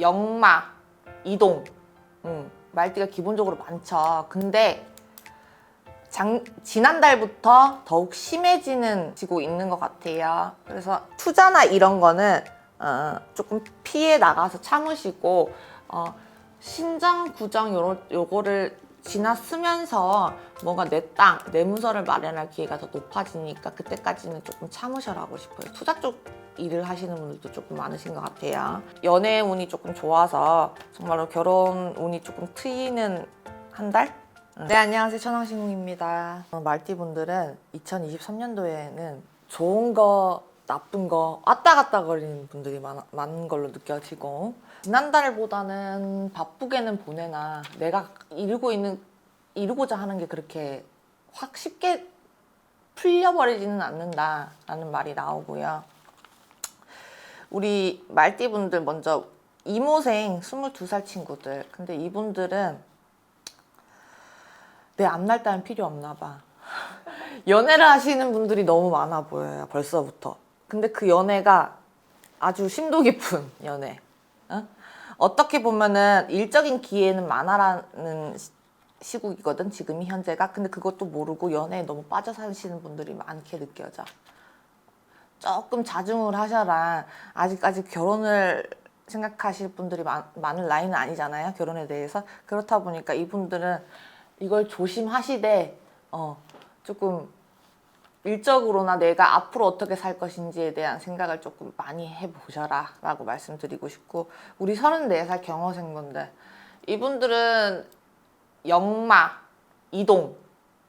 역마, 이동, 음, 말띠가 기본적으로 많죠. 근데 장, 지난달부터 더욱 심해지는 지고 있는 것 같아요. 그래서 투자나 이런 거는 어, 조금 피해 나가서 참으시고 어, 구정 요런, 요거를 지났으면서 뭔가 내 땅, 내 문서를 마련할 기회가 더 높아지니까 그때까지는 조금 참으셔라고 싶어요. 투자 쪽 일을 하시는 분들도 조금 많으신 것 같아요. 연애 운이 조금 좋아서 정말로 결혼 운이 조금 트이는 한 달? 네, 안녕하세요. 천왕신궁입니다. 어, 말띠분들은 2023년도에는 좋은 거, 나쁜 거 왔다 갔다 거리는 분들이 많, 많은 걸로 느껴지고 지난달보다는 바쁘게는 보내나 내가 이루고 있는 이루고자 하는 게 그렇게 확 쉽게 풀려버리지는 않는다라는 말이 나오고요. 우리 말띠분들 먼저 이모생 22살 친구들. 근데 이분들은 내 앞날 따윈 필요 없나 봐. 연애를 하시는 분들이 너무 많아 보여요, 벌써부터. 근데 그 연애가 아주 심도 깊은 연애. 어? 어떻게 보면은 일적인 기회는 많아라는 시- 시국이거든, 지금이 현재가. 근데 그것도 모르고 연애에 너무 빠져 사시는 분들이 많게 느껴져. 조금 자중을 하셔라. 아직까지 결혼을 생각하실 분들이 많, 많은 라인은 아니잖아요. 결혼에 대해서. 그렇다 보니까 이분들은 이걸 조심하시되, 어, 조금 일적으로나 내가 앞으로 어떻게 살 것인지에 대한 생각을 조금 많이 해보셔라. 라고 말씀드리고 싶고, 우리 34살 경호생분들. 이분들은 역마, 이동,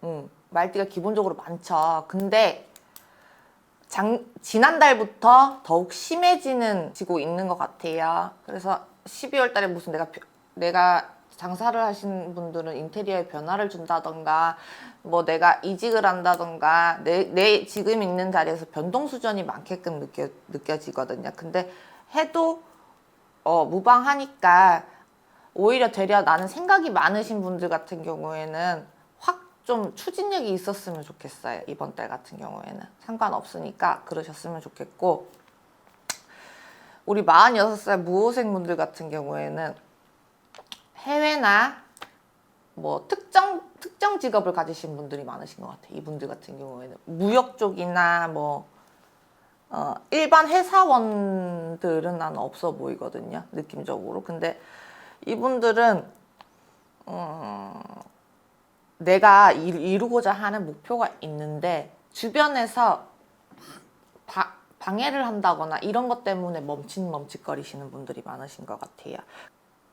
음, 말띠가 기본적으로 많죠. 근데 장, 지난달부터 더욱 심해지는 지고 있는 것 같아요. 그래서 12월 달에 무슨 내가 벼- 내가 장사를 하시는 분들은 인테리어에 변화를 준다던가 뭐 내가 이직을 한다던가 내, 내 지금 있는 자리에서 변동 수준이 많게끔 느껴, 느껴지거든요. 근데 해도 어, 무방하니까 오히려 되려 나는 생각이 많으신 분들 같은 경우에는 확 좀 추진력이 있었으면 좋겠어요. 이번 달 같은 경우에는. 상관없으니까 그러셨으면 좋겠고. 우리 46살 무호생 분들 같은 경우에는 해외나 뭐 특정 특정 직업을 가지신 분들이 많으신 것 같아요. 이분들 같은 경우에는 무역 쪽이나 뭐 어, 일반 회사원들은 난 없어 보이거든요. 느낌적으로. 근데 이분들은 음, 내가 일- 이루고자 하는 목표가 있는데 주변에서 바- 방해를 한다거나 이런 것 때문에 멈칫 멈칫거리시는 분들이 많으신 것 같아요.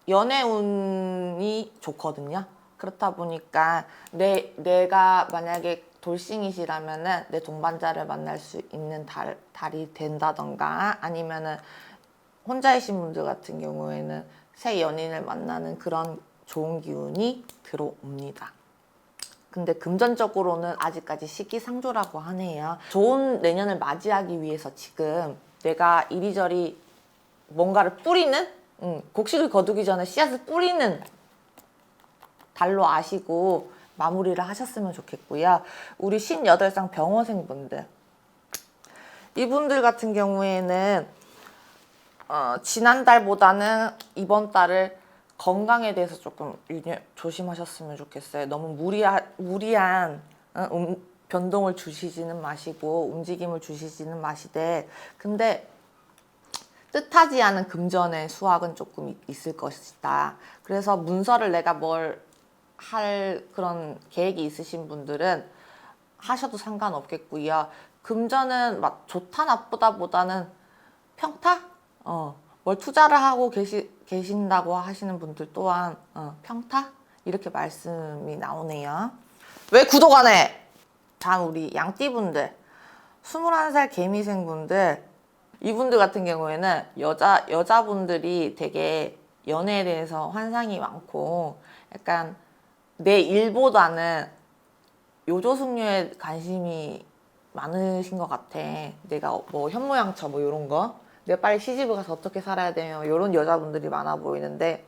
연애 운이 좋거든요. 그렇다 보니까 내 내가 만약에 돌싱이시라면은 내 동반자를 만날 수 있는 달 달이 된다던가 아니면은 혼자이신 분들 같은 경우에는 새 연인을 만나는 그런 좋은 기운이 들어옵니다. 근데 금전적으로는 아직까지 시기상조라고 하네요. 좋은 내년을 맞이하기 위해서 지금 내가 이리저리 뭔가를 뿌리는 음, 곡식을 거두기 전에 씨앗을 뿌리는 달로 아시고 마무리를 하셨으면 좋겠고요. 우리 58상 병원생분들 이분들 같은 경우에는 어, 지난달보다는 이번 달을 건강에 대해서 조금 유념- 조심하셨으면 좋겠어요. 너무 무리하, 무리한 어, 음, 변동을 주시지는 마시고 움직임을 주시지는 마시되 근데 뜻하지 않은 금전의 수확은 조금 있- 있을 것이다. 그래서 문서를 내가 뭘 할 그런 계획이 있으신 분들은 하셔도 상관없겠고요. 금전은 막 좋다 나쁘다 보다는 평타? 어, 뭘 투자를 하고 계시, 계신다고 하시는 분들 또한 어, 평타? 이렇게 말씀이 나오네요. 왜 구독 안 해? 다음 우리 양띠분들 21살 개미생분들 이분들 같은 경우에는 여자 여자분들이 되게 연애에 대해서 환상이 많고 약간 내 일보다는 요조숙녀에 관심이 많으신 것 같아. 내가 뭐 현모양처 뭐 이런 거. 내가 빨리 시집을 가서 어떻게 살아야 되며 이런 여자분들이 많아 보이는데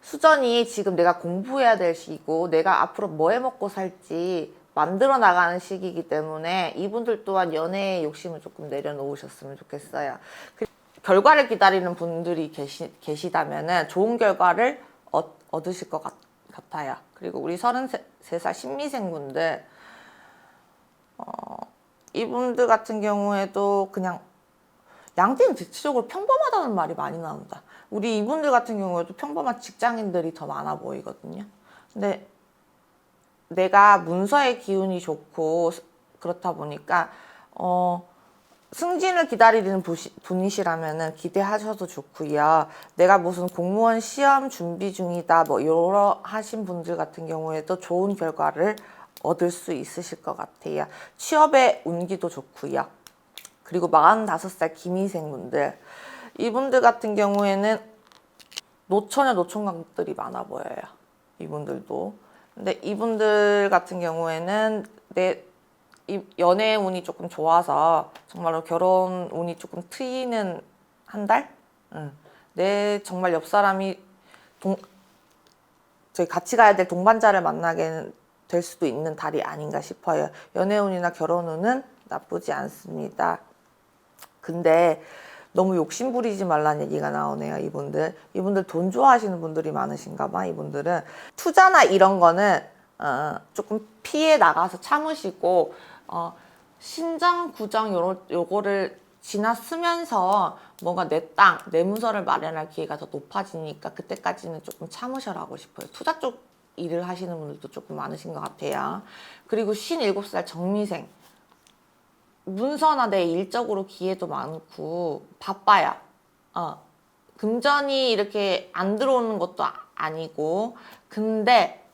수전이 지금 내가 공부해야 될 시기고 내가 앞으로 뭐 해 먹고 살지 만들어 나가는 시기이기 때문에 이분들 또한 연애의 욕심을 조금 내려놓으셨으면 좋겠어요. 그- 결과를 기다리는 분들이 계시, 계시다면은 좋은 결과를 얻, 얻으실 것 같, 같아요. 그리고 우리 33살 신미생분들, 어, 이분들 같은 경우에도 그냥 양띠는 대체적으로 평범하다는 말이 많이 나온다. 우리 이분들 같은 경우에도 평범한 직장인들이 더 많아 보이거든요. 근데 내가 문서의 기운이 좋고 그렇다 보니까 어 승진을 기다리는 분이시라면은 기대하셔도 좋고요. 내가 무슨 공무원 시험 준비 중이다 뭐 여러 하신 분들 같은 경우에도 좋은 결과를 얻을 수 있으실 것 같아요. 취업의 운기도 좋고요. 그리고 45살 김희생분들 이분들 같은 경우에는 노처녀 노총각들이 많아 보여요. 이분들도. 근데 이분들 같은 경우에는 내이 연애 운이 조금 좋아서 정말로 결혼 운이 조금 트이는 한 달? 응. 내 정말 옆 사람이 동 저희 같이 가야 될 동반자를 만나게 될 수도 있는 달이 아닌가 싶어요. 연애 운이나 결혼 운은 나쁘지 않습니다. 근데 너무 욕심 부리지 말라는 얘기가 나오네요, 이분들. 이분들 돈 좋아하시는 분들이 많으신가 봐, 이분들은. 투자나 이런 거는 어, 조금 피해 나가서 참으시고 어, 신장 구정 요러, 요거를 지났으면서 뭔가 내 땅, 내 문서를 마련할 기회가 더 높아지니까 그때까지는 조금 참으셔라고 싶어요. 투자 쪽 일을 하시는 분들도 조금 많으신 것 같아요. 그리고 57살 정미생. 문서나 내 일적으로 기회도 많고 바빠요. 어. 금전이 이렇게 안 들어오는 것도 아- 아니고 근데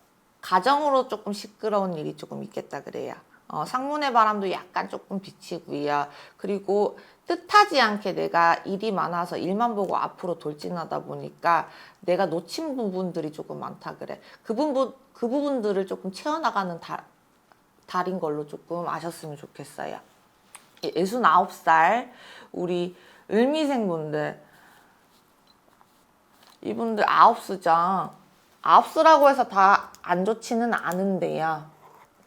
가정으로 조금 시끄러운 일이 조금 있겠다 그래요. 어, 상문의 바람도 약간 조금 비치고요. 그리고 뜻하지 않게 내가 일이 많아서 일만 보고 앞으로 돌진하다 보니까 내가 놓친 부분들이 조금 많다 그래. 그 부분 그 부분들을 조금 채워나가는 달, 달인 걸로 조금 아셨으면 좋겠어요. 69살 우리 을미생분들 이분들 아홉수죠. 아홉수라고 해서 다 안 좋지는 않은데요.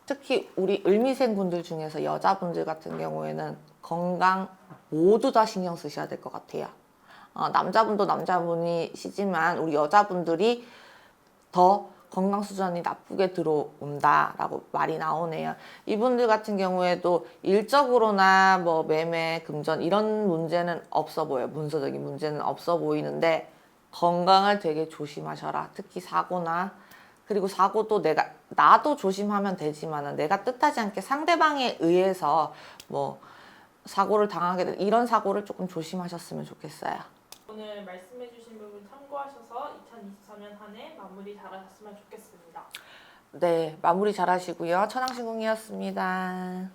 특히 우리 을미생분들 중에서 여자분들 같은 경우에는 건강 모두 다 신경 쓰셔야 될 것 같아요. 어, 남자분도 남자분이시지만 우리 여자분들이 더 건강 수준이 나쁘게 들어온다라고 말이 나오네요. 이분들 같은 경우에도 일적으로나 뭐 매매, 금전 이런 문제는 없어 보여요. 문서적인 문제는 없어 보이는데 건강을 되게 조심하셔라. 특히 사고나 그리고 사고도 내가 나도 조심하면 되지만은 내가 뜻하지 않게 상대방에 의해서 뭐 사고를 당하게 된 이런 사고를 조금 조심하셨으면 좋겠어요. 오늘 말씀해주신 부분 참고하셔서 2024년 한 해 마무리 잘하셨으면 좋겠습니다. 네, 마무리 잘 하시고요. 천왕신궁이었습니다.